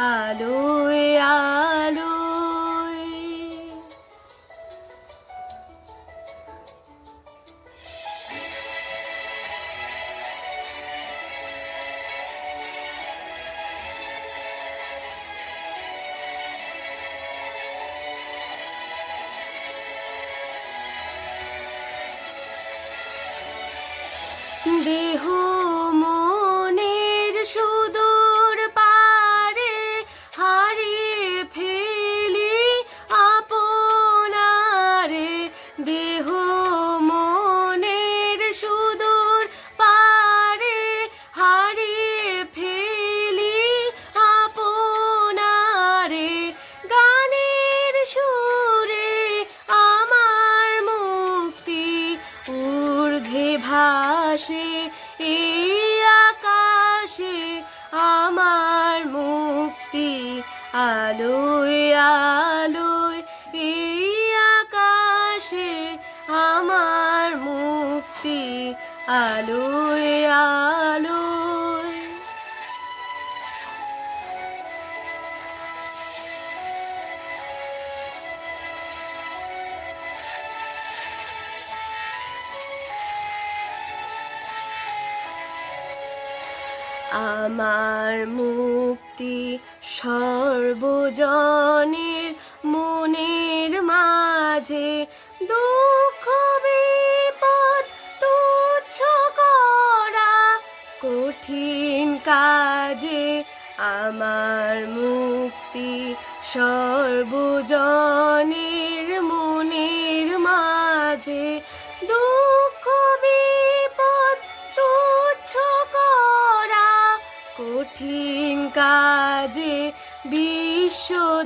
আলোয় আলোয়। দেহ মুক্তি আলোয় আলোয়। আমার মুক্তি সর্বজনের কাজে আমার মুক্তি সর্বজনের মনের মাঝে। দুঃখ বিপদ তুচ্ছ করা কঠিন কাজে বিশ্বধাতার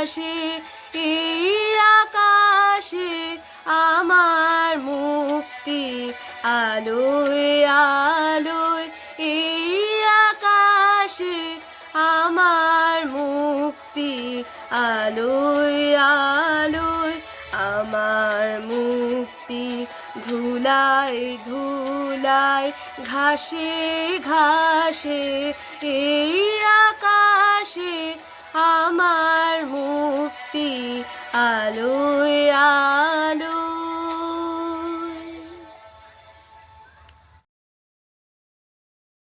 আসে এই আকাশে আমার মুক্তি আলোয় আলোয়, এই আকাশে আমার মুক্তি আলোয় আলোয়, আমার মুক্তি ধুলায় ধুলায় ঘাসে ঘাসে, এই মুক্তি আলোয়